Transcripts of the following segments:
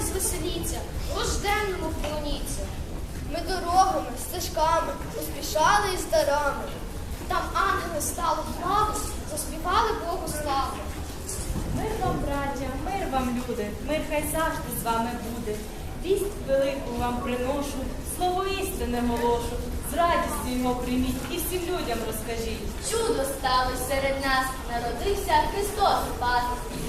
браті звеселіться, рожденному вклоніться. Ми дорогами, стежками поспішали із дарами. Там ангели стали вправо, заспівали Богу славу. Мир вам, браття, мир вам, люди, мир хай завжди з вами буде. Вість велику вам приношу, слово істини голошу. З радістю його прийміть і всім людям розкажіть. Чудо сталося серед нас, народився Христос Спас,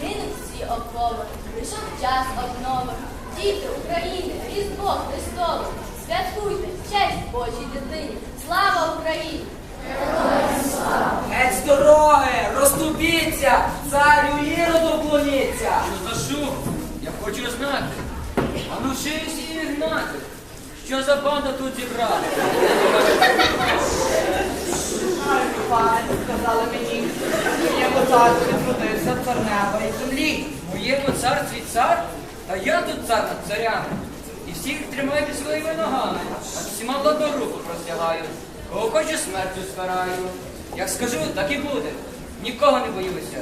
згинуть всі окови, прийшов час обнови. Діти України, Різдво Христове, святкуйте, честь Божій дитині, слава Україні! Геть з дороги, розступіться, царю Іроду за шум? Я хочу знати. А ну ширись і гнати. Що за банда тут зібрала? Пане, сказали мені, моєму царстві трудився цар неба і землі. Моєму цар твій цар, а я тут цар над царями. І всіх тримаю під своїми ногами, а всіма владну руку простягаю. Кого хочу смертю скараю. Як скажу, так і буде. Нікого не боюся.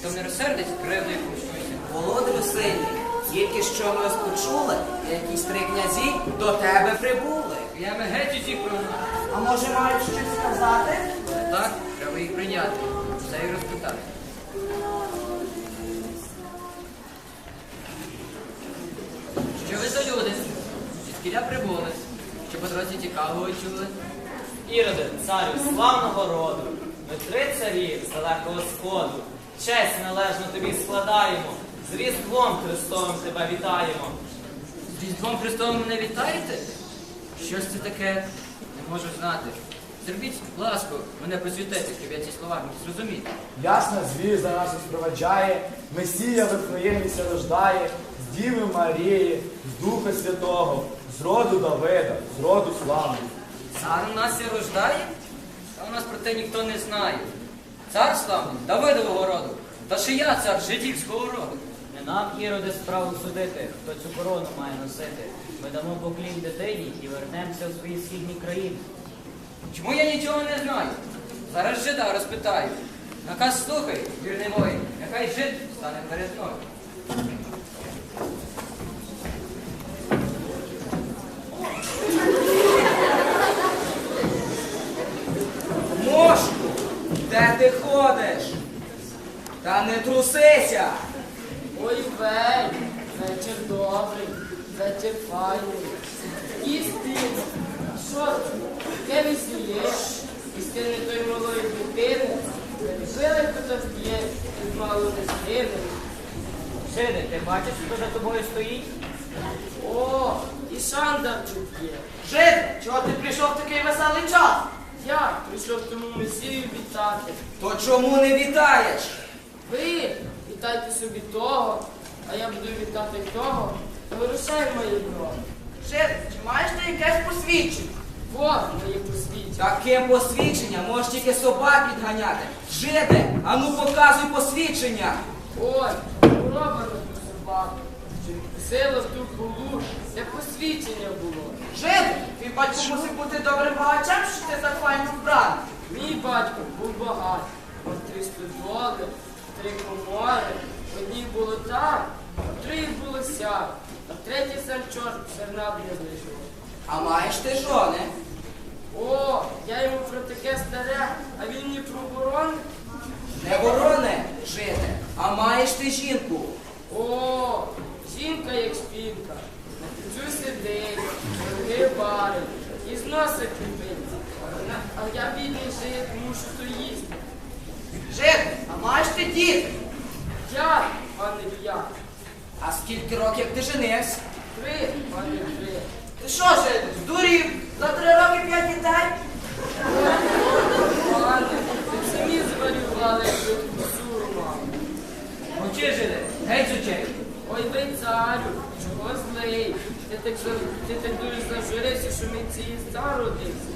Хто не розсердить, кривдою пущуся. Володарю сильний, тільки що ми почули, якісь три князі до тебе прибули. Я ми геть усіх прогнав. А може мають щось сказати? Так, треба їх прийняти. І розпитати. Що ви за люди? Звідкіля прибули? Що по дорозі цікавого чули? Іроде, царю славного роду, ми три царі з далекого сходу. Честь належно тобі складаємо, з Різдвом Христовим тебе вітаємо. З Різдвом Христовим мене вітаєте? Щось це таке? Не можу знати. Зробіть ласку, мене просвітити, щоб я ці слова міг зрозуміти. Ясна звізда нас спроваджає, Месія в Вифлеємі рождає, з Діви Марії, з Духа Святого, з роду Давида, з роду славного. Цар у нас і рождає, а у нас про те ніхто не знає. Цар славний, Давидового роду, та ще я цар жидівського роду. Не нам, Іроде, справу судити, хто цю корону має носити. Ми дамо поклін дитині і вернемося у свої східні країни. Чому я нічого не знаю? Зараз жида розпитаю. Наказ слухай, вірний воїн, нехай жид стане перед мною. Мошку, де ти ходиш? Та не трусися. Ой, вей, вечір добрий, вечір файний. Істинно, що ти? Яке весілє? Істинно той малої дитини. Перебили хто вб'є, згине. Жиде, ти бачиш, хто за тобою стоїть? О, і Шандар тут є. Жид, чого ти прийшов в такий веселий час? Я прийшов тому месію вітати. То чому не вітаєш? Ви вітайте собі того, а я буду вітати того, хто вирушає моє бро. Жид, чи маєш ти якесь посвідчення? Во моє посвідчення. Таке посвідчення можеш тільки собак підганяти. Жиде, ану показуй посвідчення. Ой, хвороба собаку, відпустила в ту полу, як посвідчення було. Жид, твій батько мусив бути добрим багачем, що ти так файно вбраний. Мій батько був багатий, мав три стодоли, три комори, одній було так, а другій було сяк, а третій сам чорт серна не знайшов. А маєш ти жони? О, я йому про таке старе, а він мені про оборони. Не вороне, жиде, а маєш ти жінку. О, жінка як спінка, піцю сидить, ноги барить, і з носа кріпить. А я бідний жит, мушу то їсти. Жиде, а маєш ти діти? Я, пане я, А скільки років ти женився? три, пане три. Що, ж, здурів? За три роки п'ять дітей? Самі зварювали. Мовчи, жиде, геть очей. Ой, ви царю, чого злий? Ти так, дуже зажурився, що ми цієї цар родився.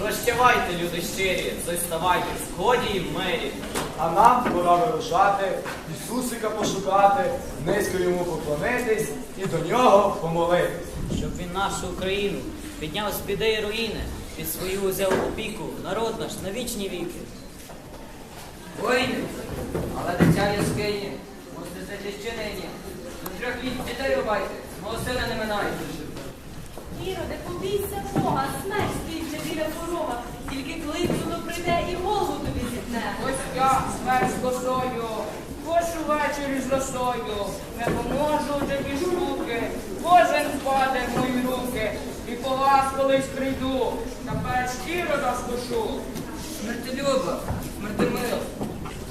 Прощавайте, люди щирі, зоставайте в сході і в мирі. А нам пора вирушати, Ісусика пошукати, низько йому поклонитись і до нього помолитись. Щоб він нашу Україну підняв з біди і руїни, під свою узяв опіку, народ наш на вічні віки. Воїни, але дитя яскині, мусите зайти нині. До трьох літ дітей рубайте, мого сина не минає. Іроде, побійся Бога, смерть стоїть вже біля порога, тільки кликнуло прийде і голову тобі зітне. Ось я смерть з косою, хошу ввечері з росою, не поможу ті штуки, кожен впаде в мої руки, і по вас колись прийду, та перш ірода скошу. Смертелюба, смертемила,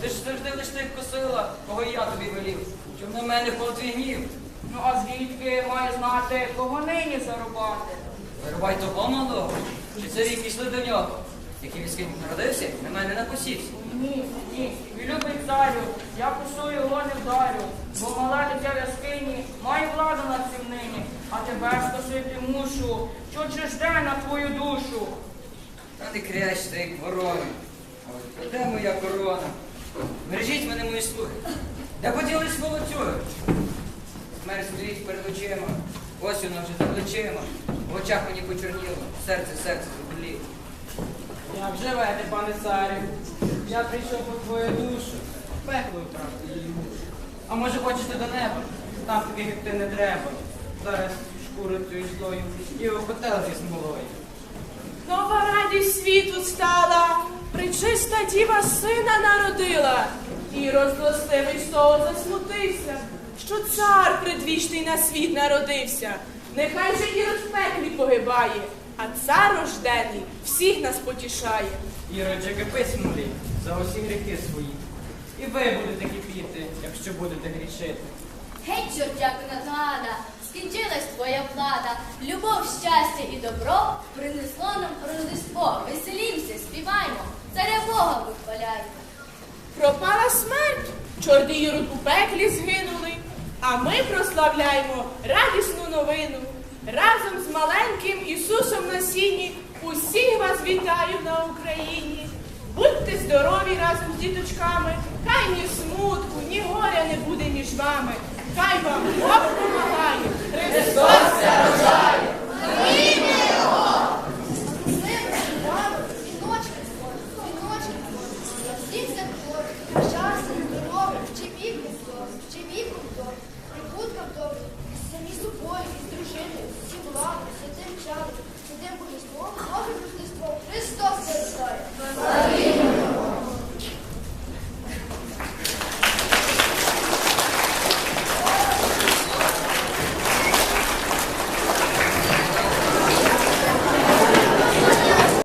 ти ж завжди лиш тих косила, кого я тобі велів, щоб на мене впав твій гнів. Ну а звідки має знати, кого нині зарубати? Вирубай того малого, чи це рік пішли до нього, який від скинь народився, на мене не посівся. Ні, ні, мій любий царю, я косу його не вдарю, бо мале дитя в яскині має владу над цим нині, а тебе скосити мушу, що чи жде на твою душу. Та не крячте, як ворони. Ой, де моя корона? Бережіть мене, мої слуги. Де поділись волоцюги? Смерть стоїть перед очима, ось вона вже за плечима. В очах мені почорніло, серце, серце заболіло. Як живете, пане царю? Я прийшов по твою душу, пекло вправити її мушу. А може хочете до неба? Там таких, як ти не треба. Зараз шкуру твою злою і у котел зі смолою. Нова радість світу стала, причиста діва сина народила, і розлостивий того засмутився, що цар предвічний на світ народився. Нехай же Ірод в пеклі погибає, а цар рождений всіх нас потішає. Ірочки письмові за усі гріхи свої. І ви будете кипіти, якщо будете грішити. Геть, чортяку Натана, скінчилась твоя влада. Любов, щастя і добро принесло нам Рождество. Веселімся, співаймо, царя Бога вихваляймо. Пропала смерть, чорний Ірод у пеклі згинули, а ми прославляємо радісну новину. Разом з маленьким Ісусом на сіні усіх вас вітаю на Україні. Будьте здорові разом з діточками, хай ні смутку, ні горя не буде між вами. Хай вам Бог помагає. Христос рождає!